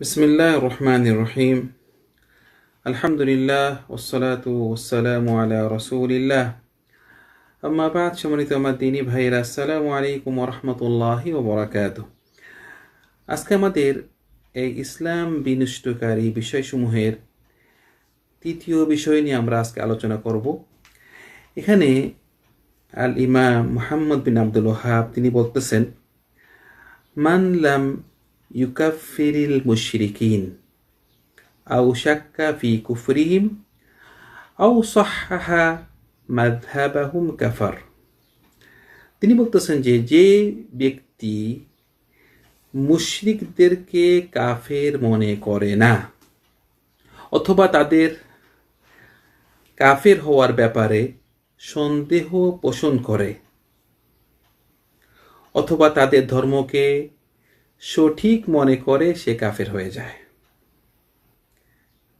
বিসমিল্লাহ রহমান রহিম আলহামদুলিল্লাহ ওসলাত ওসালাম আলা রসুলিল্লাহ আম্মাবাদ সম্মানিত আমার দিনী ভাইয়েরা, আসসালামু আলাইকুম রহমতুল্লাহি ও বরাকাত আজকে আমাদের এই ইসলাম বিনষ্টকারী বিষয়সমূহের তৃতীয় বিষয় নিয়ে আমরা আজকে আলোচনা করব। এখানে আল ইমা মোহাম্মদ বিন আব্দুল ওহাব তিনি বলতেছেন মানলাম ইউকাফিরিল মুশরিকিন আও শাক্কা ফি কুফরিহিম আও সহাহা মাযহাবাহুম কাফার তিনি বলতেছেন যে যে ব্যক্তি মুশরিকদেরকে কাফের মনে করে না, অথবা তাদের কাফের হওয়ার ব্যাপারে সন্দেহ পোষণ করে, অথবা তাদের ধর্মকে সঠিক মনে করে সে কাফের হয়ে যায়।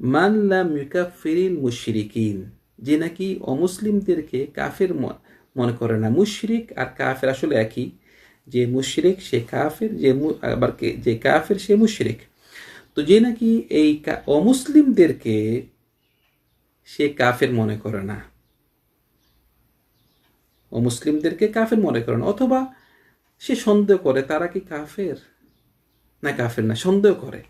মানলাম ইউকাফিরিল মুশরিকিন, যে নাকি অমুসলিমদেরকে কাফের মনে করে না। মুশরিক আর কাফের আসলে একই। যে মুশরিক সে কাফের, যে আবার যে কাফের সে মুশরিক। তো যে নাকি এই অমুসলিমদেরকে সে কাফের মনে করে না। অমুসলিমদেরকে কাফের মনে করে না। অথবা সে সন্দেহ করে, তারা কি কাফের? না কাফের না, সন্দেহ করে।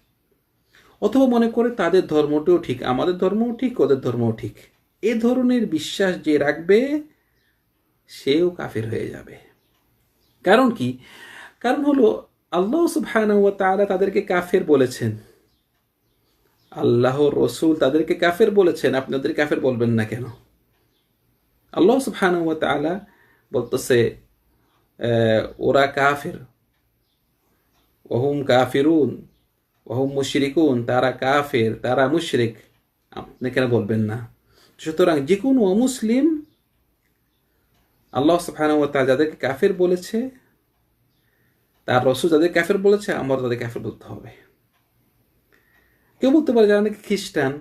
অথবা মনে করে তাদের ধর্মটাও ঠিক, আমাদের ধর্মও ঠিক, ওদের ধর্মও ঠিক। এ ধরনের বিশ্বাস যে রাখবে, সেও কাফের হয়ে যাবে। কারণ কি? কারণ হলো, আল্লাহ সুবহানাহু ওয়া তাআলা তাদেরকে কাফের বলেছেন। আল্লাহ রসুল তাদেরকে কাফের বলেছেন, আপনি ওদের কাফের বলবেন না কেন? আল্লাহ সুবহানাহু ওয়া তাআলা বলতেছে ওরা কাফের। ওহুম কাফিরুন ওহুম মুশরিকুন তারা কাফের তারা মুশরিক আপনি কেন বলবেন না সুতরাং যে কোনো অমুসলিম আল্লাহ ওয়া যাদেরকে কাফের বলেছে তার রসুল যাদের কাফের বলেছে আমার তাদের কাফের বলতে হবে কেউ বলতে পারে যারা নাকি খ্রিস্টান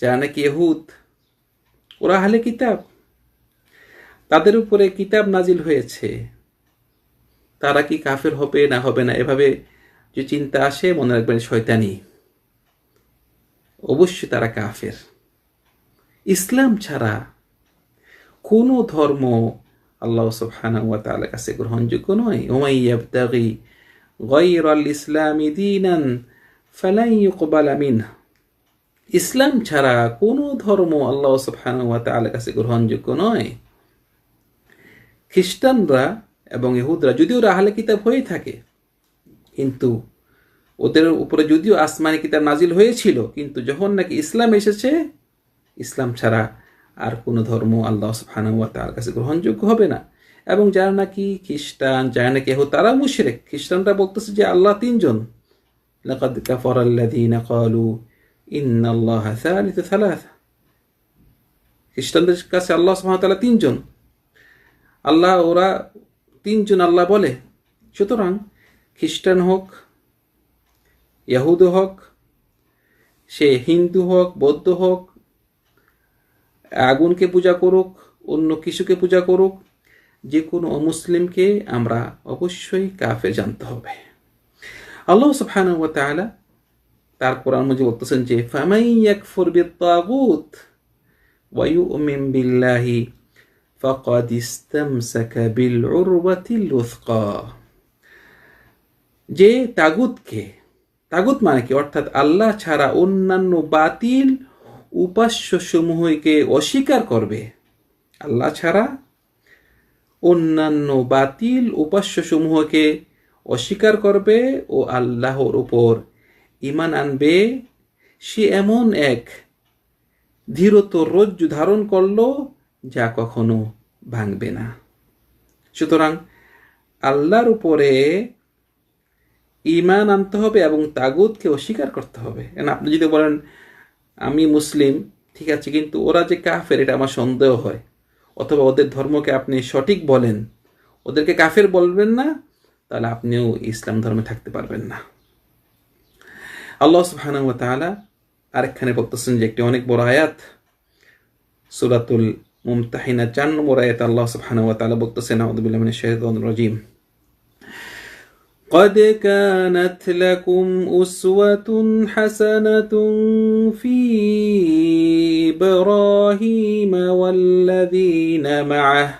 যারা নাকি ইহুদ ওরা হালে কিতাব তাদের উপরে কিতাব নাজিল হয়েছে তারা কি কাফের হবে না হবে না? এভাবে যে চিন্তা আসে, মনে রাখবেন শয়তানি। অবশ্যই তারা কাফের। ইসলাম ছাড়া কোনো ধর্ম আল্লাহ সুবহানাহু ওয়া কাছে গ্রহণযোগ্য নয়। ওমাই ইয়াবতাগি গায়রাল ইসলামি দীনান ইসলাম ছাড়া কোনো ধর্ম আল্লাহ সুবহানাহু কাছে গ্রহণযোগ্য নয়। খ্রিস্টানরা এবং ইহুদরা, যদিও রাহালে কিতাব হয়ে থাকে, কিন্তু ওদের উপরে যদিও আসমানি কিতাব নাজিল হয়েছিল, কিন্তু যখন নাকি ইসলাম এসেছে, ইসলাম ছাড়া আর কোনো ধর্ম আল্লাহ ওয়া তাআলার কাছে গ্রহণযোগ্য হবে না। এবং যারা নাকি খ্রিস্টান, যারা নাকি ইহুদ তারা মুশরিক। খ্রিস্টানরা বলতেছে যে আল্লাহ তিনজন। লাকাদ ক্বালু ইন্নাল্লাহা খ্রিস্টানদের কাছে আল্লাহ সুবহানাহু ওয়া তিনজন। আল্লাহ ওরা তিনজন আল্লাহ বলে। সুতরাং খ্রিস্টান হোক ইয়াহুদ হোক, সে হিন্দু হোক, বৌদ্ধ হোক, আগুনকে পূজা করুক, অন্য কিছুকে পূজা করুক, যে কোনো অমুসলিমকে আমরা অবশ্যই কাফের জানতে হবে। আল্লাহ সুবহানাহু ওয়া তাআলা তার কোরআন মধ্যে বলতেছেন যে ফামাই ইয়াকফুর বিত্তাগুত ওয়া ইউমিন বিল্লাহি ইসতামসাকা বিল উরওয়াতিল উথকা যে তাগুতকে, তাগুত মানে কি? অর্থাৎ আল্লাহ ছাড়া অন্যান্য বাতিল উপাস্য সমূহকে অস্বীকার করবে। আল্লাহ ছাড়া অন্যান্য বাতিল উপাস্য সমূহকে অস্বীকার করবে ও আল্লাহর উপর ইমান আনবে। সে এমন এক ধীরত রজ্জু ধারণ করল যা কখনো ভাঙবে না। সুতরাং আল্লাহর উপরে ইমান আনতে হবে এবং তাগুদকে অস্বীকার করতে হবে। কারণ আপনি যদি বলেন, আমি মুসলিম, ঠিক আছে, কিন্তু ওরা যে কাফের, এটা আমার সন্দেহ হয়। অথবা ওদের ধর্মকে আপনি সঠিক বলেন, ওদেরকে কাফের বলবেন না, তাহলে আপনিও ইসলাম ধর্মে থাকতে পারবেন না। আল্লাহ তাআলা আরেকখানে বলতেছেন যে একটি অনেক বড় আয়াত, সূরাতুল ممتحنة جن مراية الله سبحانه وتعالى بقتصنا أعوذ بالله من الشيطان الرجيم. قد كانت لكم أسوة حسنة في إبراهيم والذين معه.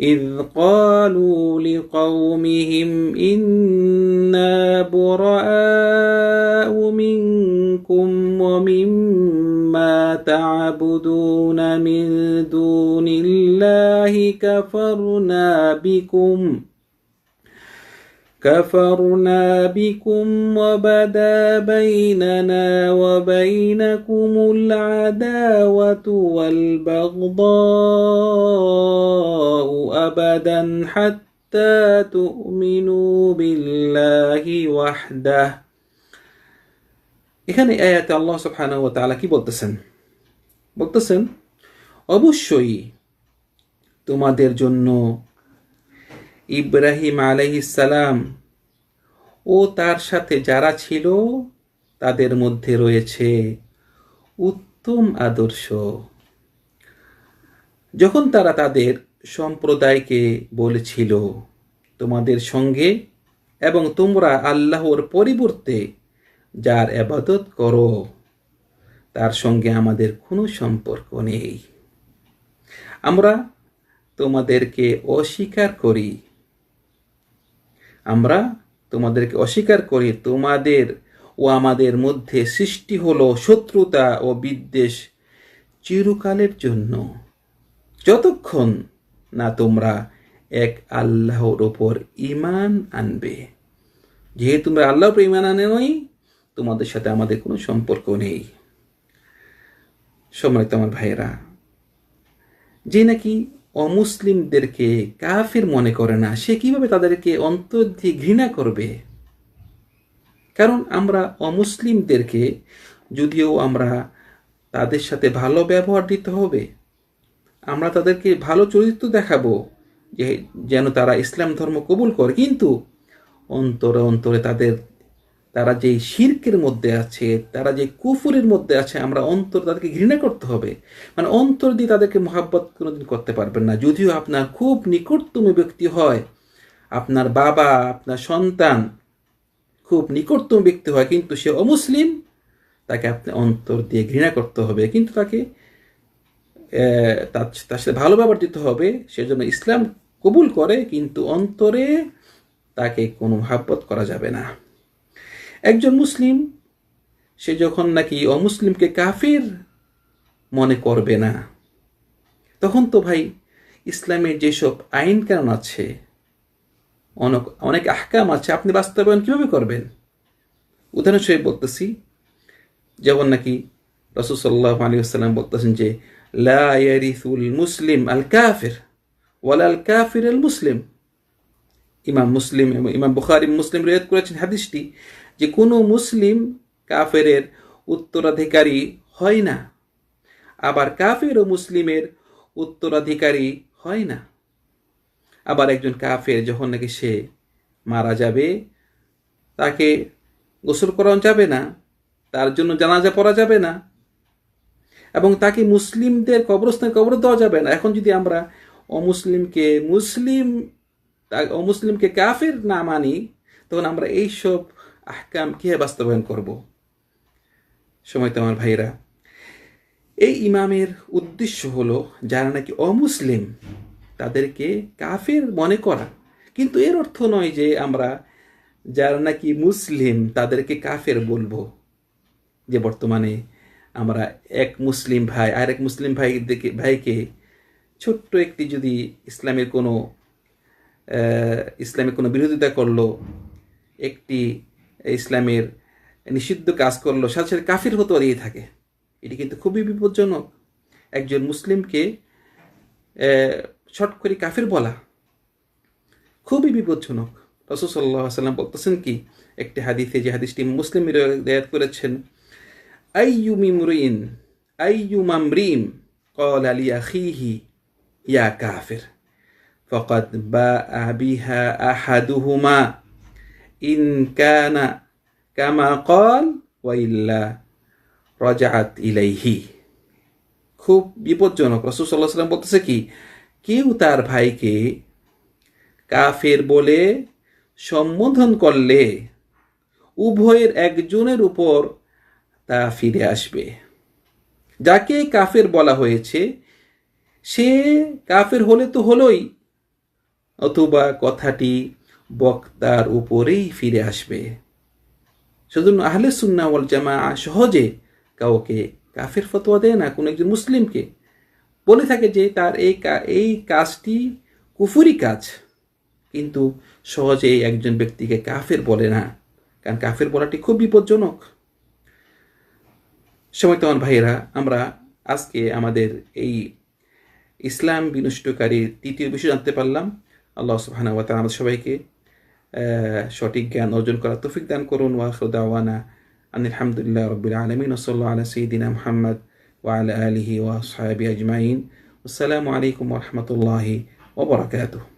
إذ قالوا لقومهم إنا براء منكم ومما تعبدون من دون الله كفرنا بكم. كفرنا بكم وبدا بيننا وبينكم العداوة والبغضاء أبدا حتى تؤمنوا بالله وحده. এখানে আয়াতে আল্লাহ সুবহানাহু ওয়া তাআলা কি বলতেছেন? বলতেছেন, অবশ্যই তোমাদের জন্য ইব্রাহিম আলাইহিসসালাম ও তার সাথে যারা ছিল, তাদের মধ্যে রয়েছে উত্তম আদর্শ। যখন তারা তাদের সম্প্রদায়কে বলেছিল, তোমাদের সঙ্গে এবং তোমরা আল্লাহর পরিবর্তে যার আবাদত করো, তার সঙ্গে আমাদের কোনো সম্পর্ক নেই। আমরা তোমাদেরকে অস্বীকার করি। আমরা তোমাদেরকে অস্বীকার করি। তোমাদের ও আমাদের মধ্যে সৃষ্টি হলো শত্রুতা ও বিদ্বেষ চিরকালের জন্য। যতক্ষণ না তোমরা এক আল্লাহর ওপর ইমান আনবে। যেহেতু তোমরা আল্লাহর ইমান আনে নই তোমাদের সাথে আমাদের কোনো সম্পর্ক নেই। সম্মানিত আমার ভাইয়েরা, যে নাকি অমুসলিমদেরকে কাফির মনে করে না, সে কীভাবে তাদেরকে অন্তর দিয়ে ঘৃণা করবে? কারণ আমরা অমুসলিমদেরকে, যদিও আমরা তাদের সাথে ভালো ব্যবহার দিতে হবে, আমরা তাদেরকে ভালো চরিত্র দেখাবো, যে যেন তারা ইসলাম ধর্ম কবুল করে, কিন্তু অন্তরে অন্তরে তাদের তারা যে শির্কের মধ্যে আছে, তারা যে কুফুরের মধ্যে আছে, আমরা অন্তর তাদেরকে ঘৃণা করতে হবে। মানে অন্তর দিয়ে তাদেরকে মহাব্বত কোনোদিন করতে পারবেন না। যদিও আপনার খুব নিকটতম ব্যক্তি হয়, আপনার বাবা, আপনার সন্তান খুব নিকটতম ব্যক্তি হয়, কিন্তু সে অমুসলিম, তাকে আপনি অন্তর দিয়ে ঘৃণা করতে হবে। কিন্তু তাকে তার সাথে ভালো ব্যবহার দিতে হবে, সেজন্য ইসলাম কবুল করে, কিন্তু অন্তরে তাকে কোনো মহাব্বত করা যাবে না। একজন মুসলিম, সে যখন নাকি অমুসলিমকে কাফির মনে করবে না, তখন তো ভাই ইসলামের যেসব আইন কানুন আছে, অনেক অনেক আহকাম আছে, আপনি বাস্তবায়ন কীভাবে করবেন? উদাহরণস্বরূপ বলতেছি, যেমন নাকি রসুসাল্লাহ আলী আসসালাম বলতেছেন যে, লা ইয়ারিসুল মুসলিম আল কাফির ওয়াল আল কাফির আল মুসলিম। ইমাম মুসলিম এবং ইমাম বুখারি মুসলিম রেয়াত করেছেন হাদিসটি যে কোনো মুসলিম কাফেরের উত্তরাধিকারী হয় না, আবার কাফের ও মুসলিমের উত্তরাধিকারী হয় না। আবার একজন কাফের যখন নাকি সে মারা যাবে, তাকে গোসল করানো যাবে না, তার জন্য জানাজা পড়া যাবে না, এবং তাকে মুসলিমদের কবরস্থানে কবর দেওয়া যাবে না। এখন যদি আমরা অমুসলিমকে মুসলিম অমুসলিমকে কাফের না মানি, তখন আমরা এইসব আহকাম কীভাবে বাস্তবায়ন করব? সময় তো আমার ভাইরা এই ইমামের উদ্দেশ্য হলো যারা নাকি অমুসলিম, তাদেরকে কাফের মনে করা। কিন্তু এর অর্থ নয় যে আমরা যারা নাকি মুসলিম, তাদেরকে কাফের বলব। যে বর্তমানে আমরা এক মুসলিম ভাই আর এক মুসলিম ভাই ভাইকে ছোট্ট একটি যদি ইসলামের কোনো ইসলামের কোনো বিরোধিতা করল, একটি ইসলামের নিষিদ্ধ কাজ করল, সাথে সাথে কাফির হতে দিয়ে থাকে। এটি কিন্তু খুবই বিপজ্জনক। একজন মুসলিমকে শট করে কাফির বলা খুবই বিপজ্জনক। রসুল সাল্লাহ সাল্লাম বলতেছেন কি, একটি হাদিসে যে হাদিসটি মুসলিম রেয়াত করেছেন আইয়ুমিমরিন আইয়ুমামরিম কল আলিয়া খিহি ইয়া কাফের। فقد باء بها أحدهما إن كان كما قال وإلا رجعت إليه খুব বিপজ্জনক রসুল সাল্লাহ সাল্লাম বলতেছে কি কেউ তার ভাইকে কাফের বলে সম্বোধন করলে উভয়ের একজনের উপর তা ফিরে আসবে যাকে কাফের বলা হয়েছে সে কাফের হলে তো হলোই অথবা কথাটি বক্তার উপরেই ফিরে আসবে। সেজন্য আহলে সুন্না ওয়াল জামা সহজে কাউকে কাফের ফতোয়া দেয় না, কোনো একজন মুসলিমকে। বলে থাকে যে তার এই এই কাজটি কুফুরি কাজ, কিন্তু সহজে একজন ব্যক্তিকে কাফের বলে না, কারণ কাফের বলাটি খুব বিপজ্জনক। সময় তোমার ভাইয়েরা, আমরা আজকে আমাদের এই ইসলাম বিনষ্টকারী তৃতীয় বিষয় জানতে পারলাম। আল্লাহ সুবহানাহু ওয়া আমাদের সবাইকে সঠিক জ্ঞান অর্জন করার তৌফিক দান করুন। ওয়া আখিরু দাওয়ানা আনিল হামদুলিল্লাহ রাব্বিল আলামিন, ওয়া সাল্লাল্লাহু আলা সাইয়্যিদিনা মুহাম্মদ ওয়া আসহাবিহি আজমাইন। আসসালামু আলাইকুম ওয়া রাহমাতুল্লাহি ওয়া বারাকাতুহু।